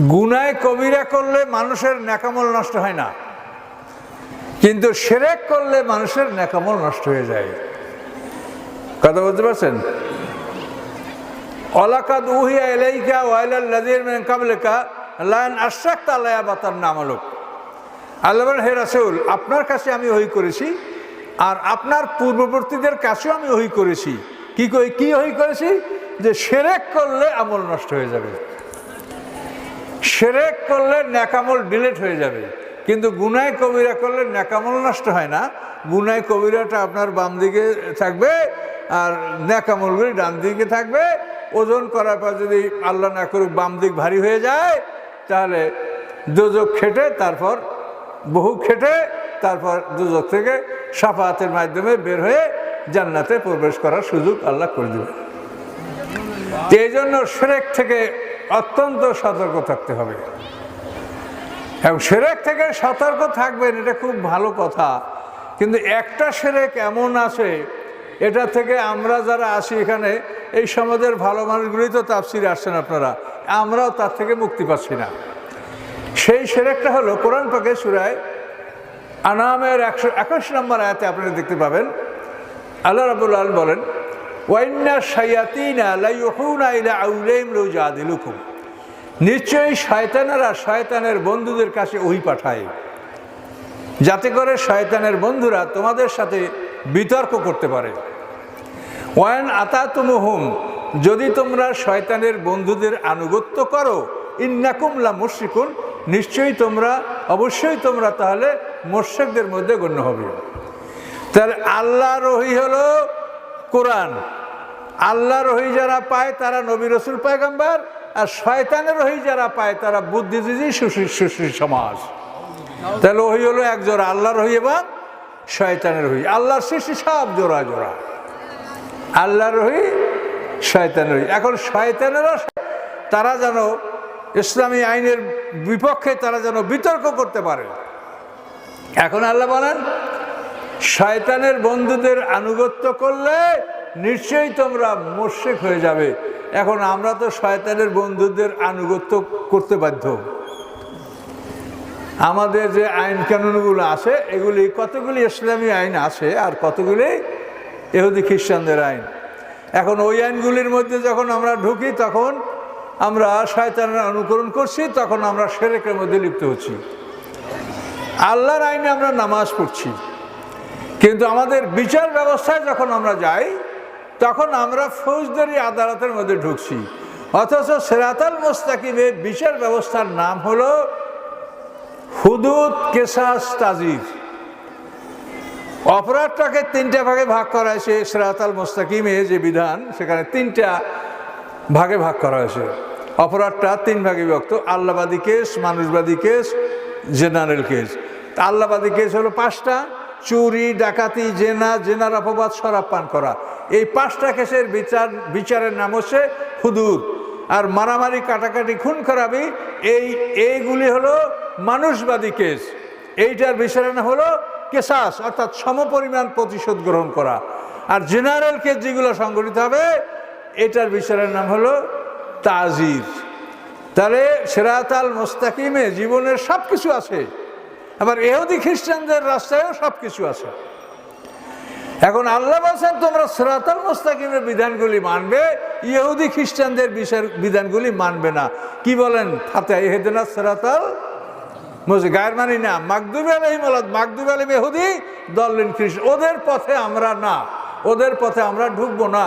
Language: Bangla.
গুনায় কবিরা করলে মানুষের ন্যাকামল নষ্ট হয় না। কিন্তু সেরেক করলে মানুষের ন্যাকামল নষ্ট হয়ে যায়। কথা বলতে পারছেন? অলাকাদ উহিয়া এলাইকা ওয়াইলাল লাজির মেন কাবলেকা লায়ন আশাক তালায়া বাতার নামালক আল্লাহ হে রাসুল, আপনার কাছে আমি ওই করেছি আর আপনার পূর্ববর্তীদের কাছেও আমি ওই করেছি। কি কি ওই করেছি? যে সেরেক করলে আমল নষ্ট হয়ে যাবে। সেরেক করলে ন্যাকামল ডিলেট হয়ে যাবে। কিন্তু গুনায় কবিরা করলে ন্যাকামল নষ্ট হয় না। গুনায় কবিরাটা আপনার বাম দিকে থাকবে আর ন্যাকামলগুলি ডান দিকে থাকবে। ওজন করার পর যদি আল্লাহ না করুক, বাম দিক ভারী হয়ে যায়, তাহলে দুযোগ খেটে তারপর বহু খেটে তারপর দুযোগ থেকে সাফাহাতের মাধ্যমে বের হয়ে জান্নাতে প্রবেশ করার সুযোগ আল্লাহ করে দেবে এই জন্য সেরেক থেকে অত্যন্ত সতর্ক থাকতে হবে। এবং সেরেক থেকে সতর্ক থাকবেন, এটা খুব ভালো কথা। কিন্তু একটা সেরেক এমন আছে, এটা থেকে আমরা যারা আছি এখানে, এই সমাজের ভালো মানুষগুলি তো তাফসিরে আসছেন আপনারা, আমরাও তার থেকে মুক্তি পাচ্ছি না। সেই সেরেকটা হলো কোরআন পাকে সুরায় আনামের একশো একুশ নম্বর আয়াতে আপনারা দেখতে পাবেন। আল্লাহ রাবুল আল বলেন ওয়াইন্না শায়াতিনা লাইহুনা ইলা আউলাইম লু জাদিলুকুম নিশ্চয়ই শয়তানেরা শয়তানের বন্ধুদের কাছে ওই পাঠায়। যাতে করে শয়তানের বন্ধুরা তোমাদের সাথে বিতর্ক করতে পারে। ওয়ান আতাতুমুহুম, যদি তোমরা শয়তানের বন্ধুদের আনুগত্য করো ইন্নাকুমলা মুশরিকুন, নিশ্চয়ই তোমরা, অবশ্যই তোমরা তাহলে মোর্শেকদের মধ্যে গণ্য হবে। তাহলে আল্লাহ রহি হলো কোরআন। আল্লাহ রহি যারা পায় তারা নবী রসুল পায়গাম্বার, আর শয়তানের রহি যারা পায় তারা বুদ্ধিজীবী সুশীল সুশীল সমাজ। তাহলে ওহি হলো এক জোড়া আল্লাহ রহি এবং শয়তানের রহি আল্লাহর সৃষ্টি সব জোড়া জোড়া। আল্লাহ রহি শয়তানের রহি এখন শয়তানেরা তারা যেন ইসলামী আইনের বিপক্ষে তারা যেন বিতর্ক করতে পারে। এখন আল্লাহ বলেন শয়তানের বন্ধুদের আনুগত্য করলে নিশ্চয়ই তোমরা মোর্শেক হয়ে যাবে। এখন আমরা তো শয়তানের বন্ধুদের আনুগত্য করতে বাধ্য। আমাদের যে আইন কানুনগুলো আছে, এগুলি কতগুলি ইসলামী আইন আছে আর কতগুলি এহুদি খ্রিস্টানদের আইন? এখন ওই আইনগুলির মধ্যে যখন আমরা ঢুকি, তখন আমরা শয়তানের অনুকরণ করছি, তখন আমরা সেরেকের মধ্যে লিপ্ত হচ্ছি। আল্লাহর আইনে আমরা নামাজ পড়ছি। কিন্তু আমাদের বিচার ব্যবস্থায় যখন আমরা যাই, তখন আমরা ফৌজদারি আদালতের মধ্যে ঢুকছি। অথচ সেরাতাল মোস্তাকিমে বিচার ব্যবস্থার নাম হলো হুদুদ কেসাস তাজির। অপরাধটাকে তিনটা ভাগে ভাগ করা হয়েছে, সেরাতাল মোস্তাকিমে যে বিধান, সেখানে তিনটা ভাগে ভাগ করা হয়েছে। অপরাধটা তিন ভাগে বিভক্ত, আল্লাহবাদী কেস, মানুষবাদী কেস, জেনারেল কেস। তা আল্লাহবাদী কেস হলো পাঁচটা চুরি, ডাকাতি, জেনা, জেনার অপবাদ, শরাব পান করা। এই পাঁচটা কেসের বিচার, বিচারের নাম হচ্ছে হুদুদ আর মারামারি, কাটাকাটি, খুন খারাপি এই, এইগুলি হলো মানুষবাদী কেস। এইটার বিচারের নাম হলো কেসাস, অর্থাৎ সমপরিমাণ প্রতিশোধ গ্রহণ করা। আর জেনারেল কেস যেগুলো সংগঠিত হবে, এটার বিচারের নাম হলো তাজির। তাহলে সেরাতাল মোস্তাকিমে জীবনের সব কিছু আছে। আবার এহুদি খ্রিস্টানদের রাস্তায়ও সব কিছু আছে। এখন আল্লাহ বলছেন, তোমরা সেরাতাল মোস্তাকিমের বিধানগুলি মানবে, ইহুদি, খ্রিস্টানদের বিষয়ের বিধানগুলি মানবে না। কি বলেন? ফাতে এহেদিনা সেরাতাল গায়ের মানি না মাকদুব আলহিম মাকদুব আলম এহুদি দলিন খ্রিস্ট ওদের পথে আমরা না, ওদের পথে আমরা ঢুকবো না।